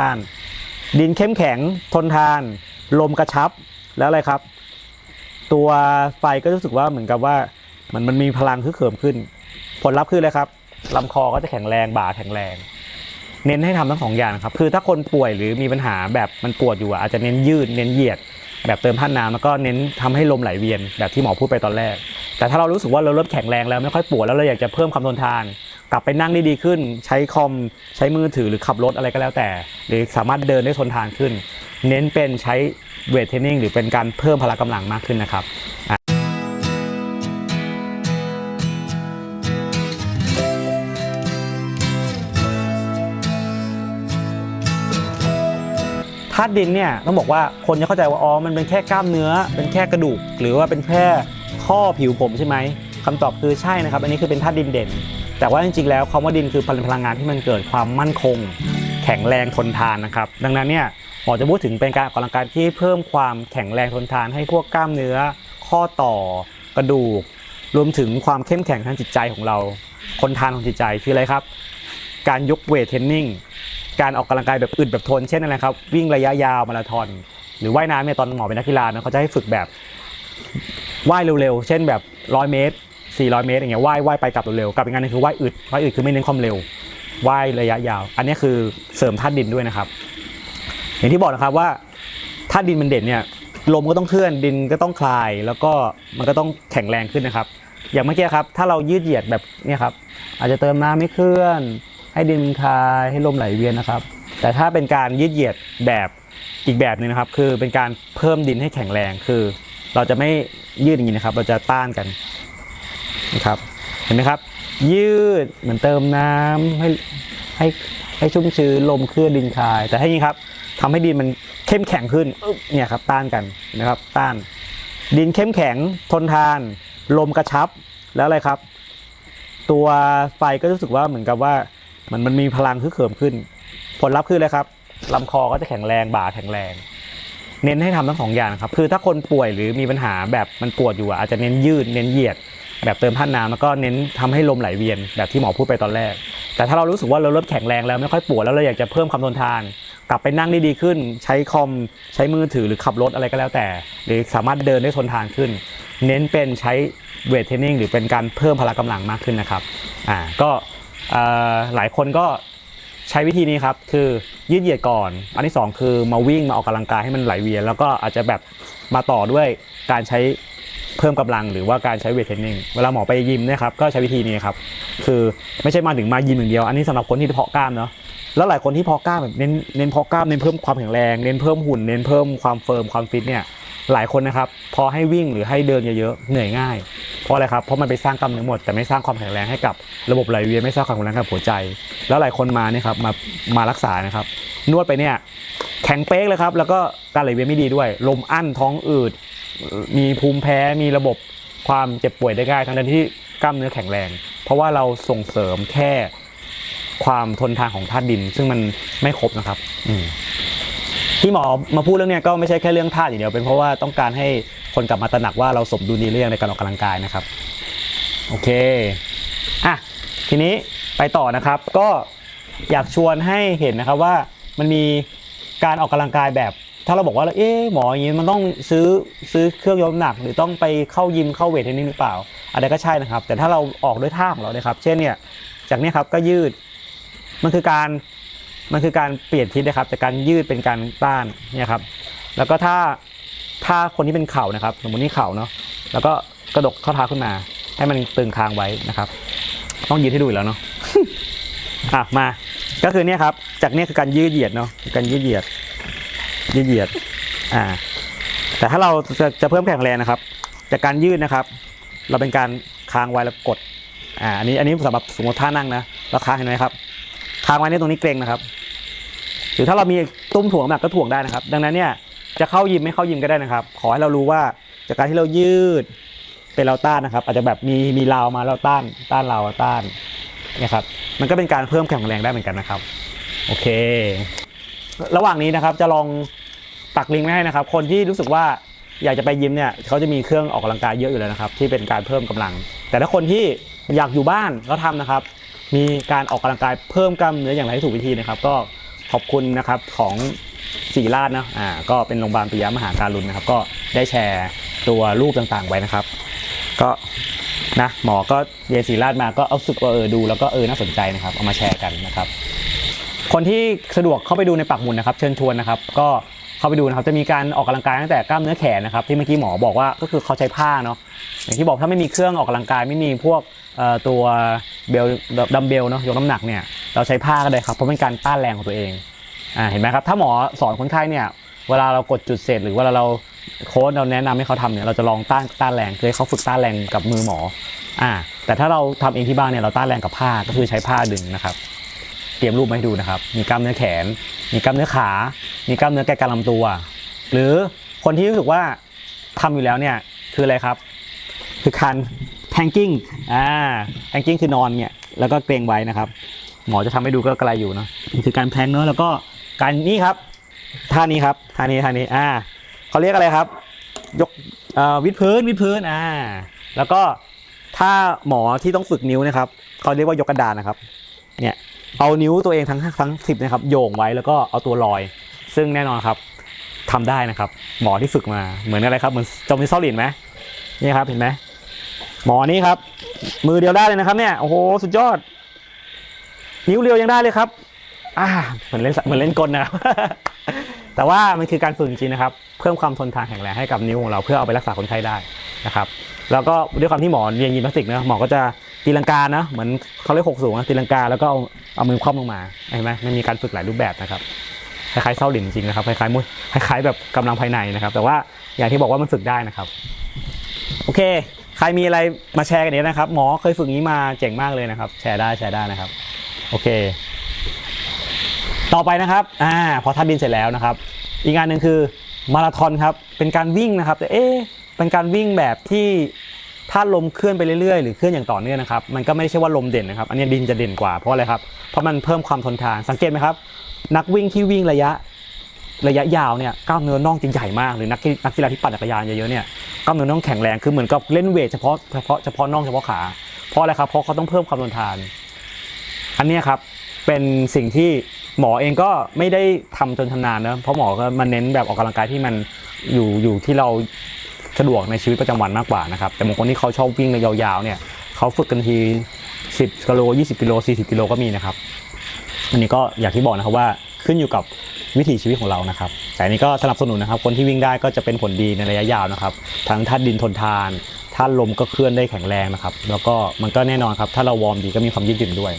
ต้าน ดินเข้มแข็งทนทาน ลมกระชับแล้วอะไรครับ ตัวไฟก็รู้สึกว่าเหมือนกับว่ามันมันมีพลังคึกเขิมขึ้น ผลลัพธ์คืออะไรครับลำคอก็จะแข็งแรงบ่าแข็งแรง เน้นให้ทำทั้งสองอย่างครับ คือถ้าคนป่วยหรือมีปัญหาแบบมันปวดอยู่อาจจะเน้นยืดเน้นเหยียด แบบเติมท่านน้ำแล้วก็เน้นทำให้ลมไหลเวียนแบบที่หมอพูดไปตอนแรก แต่ถ้าเรารู้สึกว่าเราเริ่มแข็งแรงแล้วไม่ค่อยปวดแล้วเราอยากจะเพิ่มความทนทาน กลับไปนั่งได้ดีขึ้น ใช้คอมใช้มือถือหรือขับรถอะไรก็แล้วแต่ หรือสามารถเดินได้ทนทานขึ้น เน้นเป็นใช้เวทเทรนนิ่งหรือเป็นการเพิ่มพละกำลังมากขึ้นนะครับธาตุดินเนี่ยต้องบอกว่าคนจะเข้าใจว่าอ๋อมันเป็นแค่กล้ามเนื้อ เป็นแค่กระดูก หรือว่าเป็นแค่ข้อผิวผมใช่ไหมคำตอบคือใช่นะครับ อันนี้คือเป็นธาตุดินเด่น แต่ว่าจริงๆ แล้วคำว่าดินคือพลังงานที่มันเกิดความมั่นคง แข็งแรงทนทานนะครับ ดังนั้นเนี่ยหมอจะพูดถึงเป็นการออกกำลังกายที่เพิ่มความแข็งแรงทนทานให้พวกกล้ามเนื้อ ข้อต่อกระดูก รวมถึงความเข้มแข็งทางจิตใจของเราทนทานของจิตใจคืออะไรครับ การยกเวทเทรนนิ่งการออกกำลังกายแบบอึดแบบทนเช่นอะไรครับวิ่งระยะยาวมาราธอน หรือว่ายน้ำเนี่ยตอนหมอเป็นนักกีฬานะเขาจะให้ฝึกแบบว่ายเร็วๆ เช่นแบบร้อยเมตร 400 เมตรอย่างเงี้ยว่ายว่ายไปกลับเร็วๆกับอีกงานหนึงคือว่ายอึดว่ายอึดคือไม่เน้นความเร็วว่ายระยะยาว อันนี้คือเสริมธาตุดินด้วยนะครับ อย่างที่บอกนะครับว่าธาตุดินมันเด่นเนี่ยลมก็ต้องเคลื่อนดินก็ต้องคลาย แล้วก็มันก็ต้องแข็งแรงขึ้นนะครับ อย่างเมื่อกี้ครับถ้าเรายืดเหยียดแบบนี่ยครับอาจจะเติมน้ำไม่เคลื่อน ให้ดินคลายให้ลมไหลเวียนนะครับ แต่ถ้าเป็นการยืดเหยียดแบบอีกแบบหนึงนะครับ คือเป็นการเพิ่มดินให้แข็งแรงคือ เราจะไม่ยืดอย่างนี้นะครับ เราจะต้านกัน นะครับ เห็นไหมครับ ยืดเหมือนเติมน้ำให้ให้ให้ชุ่มชื้นลมเคลื่อนดินคาย แต่ให้นี้ครับทำให้ดินมันเข้มแข็งขึ้นเนี่ยครับต้านกันนะครับ ต้าน ดินเข้มแข็งทนทาน ลมกระชับแล้วอะไรครับ ตัวไฟก็รู้สึกว่าเหมือนกับว่ามันมันมีพลังคึกเขิมขึ้น ผลลัพธ์คืออะไรครับลำคอก็จะแข็งแรงบ่าแข็งแรง เน้นให้ทำทั้งสองอย่างครับ คือถ้าคนป่วยหรือมีปัญหาแบบมันปวดอยู่อาจจะเน้นยืดเน้นเหยียดแบบเติมท่าน้ำแล้วก็เน้นทำให้ลมไหลเวียนแบบที่หมอพูดไปตอนแรก แต่ถ้าเรารู้สึกว่าเราเริ่มแข็งแรงแล้วไม่ค่อยปวดแล้วเราอยากจะเพิ่มความทนทาน กลับไปนั่งได้ดีขึ้น ใช้คอมใช้มือถือหรือขับรถอะไรก็แล้วแต่ หรือสามารถเดินได้ทนทานขึ้น เน้นเป็นใช้เวทเทรนนิ่งหรือเป็นการเพิ่มพละกำลังมากขึ้นนะครับอ่าก็อ่อหลายคนก็ใช้วิธีนี้ครับ คือยืดเหยียดก่อน อันที่สองคือมาวิ่งมาออกกำลังกายให้มันไหลเวียน แล้วก็อาจจะแบบ มาต่อด้วยการใช้เพิ่มกำลังหรือว่าการใช้เวทเทรนนิ่งเวลาหมอไปยิมนะครับก็ใช้วิธีนี้ครับคือไม่ใช่มาถึงมายิมอย่างเดียว อันนี้สำหรับคนที่เพาะกล้ามเนาะแล้วหลายคนที่เพาะกล้ามแบบเน้นเน้นเพาะกล้ามเน้นเพิ่มความแข็งแรงเน้นเพิ่มหุ่นเน้นเพิ่มความเฟิร์มความฟิตเนี่ยหลายคนนะครับพอให้วิ่งหรือให้เดินเยอะๆเหนื่อยง่าย เพราะอะไรครับเพราะมันไปสร้างกล้ามเนื้อหมด แต่ไม่สร้างความแข็งแรงให้กับระบบไหลเวียนไม่สร้างความแข็งแรงกับหัวใจ แล้วหลายคนมาเนี่ยครับมามารักษานะครับนวดไปเนี่ย แข็งเป๊กเลยครับ แล้วก็การไหลเวียนไม่ดีด้วย ลมอั้นท้องอืด มีภูมิแพ้มีระบบความเจ็บป่วยได้ง่ายทั้งที่กล้ามเนื้อแข็งแรง เพราะว่าเราส่งเสริมแค่ความทนทานของธาตุดิน ซึ่งมันไม่ครบนะครับอืที่หมอมาพูดเรื่องนี้ก็ไม่ใช่แค่เรื่องธาตุอย่างเดียวเป็นเพราะว่าต้องการให้คนกลับมาตระหนักว่าเราสมดุลดีหรืองในการออกกำลังกายนะครับ โอเคอะทีนี้ไปต่อนะครับ ก็อยากชวนให้เห็นนะครับว่ามันมี การออกกำลังกายแบบ ถ้าเราบอกว่าเอ๊ะหมออย่างนี้มันต้องซื้อซื้อเครื่องยกน้ำหนัก หรือต้องไปเข้ายิมเข้าเวทเทรนนิ่งหรือเปล่าอันนี้ก็ใช่นะครับ แต่ถ้าเราออกด้วยท่าของเราเนี่ยครับ เช่นเนี่ยจากนี้ครับก็ยืดมันคือการมันคือการเปลี่ยนทิศนะครับจากการยืดเป็นการต้านเนี่ยครับแล้วก็ถ้าถ้าคนที่เป็นเข่านะครับสมมตินี่เข่าเนาะแล้วก็กระดกข้อเท้าขึ้นมา ให้มันตึงคางไว้นะครับ ต้องยืดให้ดูอีกแล้วเนาะอะมาก็คือเนี่ยครับ จากเนี่ยคือการยืดเหยียดเนาะการยืดเหยียด ยืดเหยียด อ่า แต่ถ้าเราจะจะเพิ่มแข็งแรงนะครับ จากการยืดนะครับ เราเป็นการค้างไว้แล้วกด อ่า อันนี้อันนี้สำหรับสมมติท่านั่งนะเราค้างเห็นไหมครับ ค้างไว้ในตรงนี้เกรงนะครับ หรือถ้าเรามีตุ้มถ่วงหนักก็ถ่วงได้นะครับ ดังนั้นเนี่ยจะเข้ายิมไม่เข้ายิมก็ได้นะครับ ขอให้เรารู้ว่าจากการที่เรายืดเป็นเราต้านนะครับ อาจจะแบบมีมีราวมาเราต้าน ต้านเราต้านนี่ครับมันก็เป็นการเพิ่มแข็งแรงได้เหมือนกันนะครับ โอเค ระหว่างนี้นะครับจะลอง ปักลิงก์ไว้ให้นะครับ คนที่รู้สึกว่าอยากจะไปยิมเนี่ยเขาจะมีเครื่องออกกำลังกายเยอะอยู่แล้วนะครับ ที่เป็นการเพิ่มกำลัง แต่ถ้าคนที่อยากอยู่บ้านก็ทำนะครับ มีการออกกำลังกายเพิ่มกล้ามเนื้ออย่างไรที่ถูกวิธีนะครับ ก็ขอบคุณนะครับของศรีราชนะอ่าก็เป็นโรงพยาบาลปิยมหาการุณนะครับ ก็ได้แชร์ตัวรูปต่างๆไว้นะครับ ก็นะหมอก็เรียนศรีราชมาก็เอาสึกว่าเออดู แล้วก็เออน่าสนใจนะครับเอามาแชร์กันนะครับ คนที่สะดวกเข้าไปดูในปักหมุดนะครับ เชิญชวนนะครับ ก็ เข้าไปดูนะครับจะมีการออกกำลังกายตั้งแต่กล้ามเนื้อแขนนะครับที่เมื่อกี้หมอบอกว่าก็คือเขาใช้ผ้าเนาะอย่างที่บอกถ้าไม่มีเครื่องออกกำลังกายไม่มีพวกตัวเบลดัมเบลเนาะยกน้ำหนักเนี่ยเราใช้ผ้าก็ได้ครับเพราะเป็นการต้านแรงของตัวเองอ่าเห็นไหมครับถ้าหมอสอนคนไข้เนี่ยเวลาเรากดจุดเสร็จ หรือเวลาเราโค้ชเราแนะนำให้เขาทำเนี่ยเราจะลองต้านต้านแรงคือเขาฝึกต้านแรงกับมือหมออ่าแต่ถ้าเราทำเองที่บ้านเนี่ยเราต้านแรงกับผ้าก็คือใช้ผ้าดึงนะครับ เตรียมรูปมาให้ดูนะครับ มีกล้ามเนื้อแขน มีกล้ามเนื้อขา มีกล้ามเนื้อแกนกลางลำตัว หรือคนที่รู้สึกว่าทำอยู่แล้วเนี่ยคืออะไรครับ คือการแพงกิ้งอ่าแพงกิ้งคือนอนเนี่ยแล้วก็เกรงไว้นะครับ หมอจะทำให้ดูก็ไกลอยู่เนาะคือการแพงเนาะแล้วก็การนี่ครับท่านี้ครับท่านี้ท่านี้อ่าเขาเรียกอะไรครับ ยกอ่อวิดพื้นวิดพื้นอ่าแล้วก็ถ้าหมอที่ต้องฝึกนิ้วนะครับเขาเรียกว่ายกกระดานนะครับ เนี่ย เอานิ้วตัวเองทั้งทั้งสิบนะครับโยงไว้แล้วก็เอาตัวลอย ซึ่งแน่นอนครับทำได้นะครับ หมอที่ฝึกมาเหมือนอะไรครับเหมือนจอมมิซอลินไหมนี่ครับเห็นไหมหมอนี่ครับ มือเดียวได้เลยนะครับ เนี่ยโอ้โหสุดยอด นิ้วเรียวยังได้เลยครับอ่าเหมือนเล่นเหมือนเล่นกลนะครับแต่ว่ามันคือการฝึกจริงนะครับ เพิ่มความทนทานแข็งแรงให้กับนิ้วของเราเพื่อเอาไปรักษาคนไข้ได้นะครับ แล้วก็ด้วยความที่หมอเรียนยิมนาสติกนะหมอก็จะตีลังกานะเหมือนเขาเรียกหกสูงนะตีลังกาแล้วก็ เอามือคว่ำลงมาเห็นไหมมันมีการฝึกหลายรูปแบบนะครับคล้ายๆเส้าหลินจริงนะครับคล้ายๆมุ้ยคล้ายๆแบบกำลังภายในนะครับ แต่ว่าอย่างที่บอกว่ามันฝึกได้นะครับ โอเค ใครมีอะไรมาแชร์กันเนี้นะครับ หมอเคยฝึกนี้มาเจ๋งมากเลยนะครับ แชร์ได้แชร์ได้นะครับ โอเค ต่อไปนะครับอ่าพอทัดดินเสร็จแล้วนะครับ อีกงานหนึ่งคือมาราธอนครับเป็นการวิ่งนะครับ แต่เอ๊ะเป็นการวิ่งแบบที่ ถ้าลมเคลื่อนไปเรื่อยๆ หรือเคลื่อนอย่างต่อเนื่องนะครับ มันก็ไม่ใช่ว่าลมเด่นนะครับ อันนี้ดินจะเด่นกว่าเพราะอะไรครับ เพราะมันเพิ่มความทนทาน สังเกตไหมครับ นักวิ่งที่วิ่งระยะระยะยาวเนี่ยกล้ามเนื้อน่องจะใหญ่มาก หรือนักนักกีฬาที่ปั่นจักรยานเยอะๆเนี่ยกล้ามเนื้อน่องแข็งแรงคือเหมือนกับเล่นเวทเฉพาะเฉพาะเฉพาะน่องเฉพาะขา เพราะอะไรครับ เพราะเขาต้องเพิ่มความทนทาน อันนี้ครับเป็นสิ่งที่หมอเองก็ไม่ได้ทำจนชำนาญนะเพราะหมอก็มาเน้นแบบออกกำลังกายที่มันอยู่อยู่ที่เรา สะดวกในชีวิตประจำวันมากกว่านะครับ แต่บางคนที่เขาชอบวิ่งในยาวๆเนี่ยเขาฝึกกันที 10กิโล20กิโล40กิโลก็มีนะครับอันนี้ก็อย่างที่บอกนะครับว่าขึ้นอยู่กับวิถีชีวิตของเรานะครับ แต่อันนี้ก็สนับสนุนนะครับ คนที่วิ่งได้ก็จะเป็นผลดีในระยะยาวนะครับ ทั้งท่าดินทนทานท่าลมก็เคลื่อนได้แข็งแรงนะครับ แล้วก็มันก็แน่นอนครับ ถ้าเราวอร์มดีก็มีความยืดหยุ่นด้วย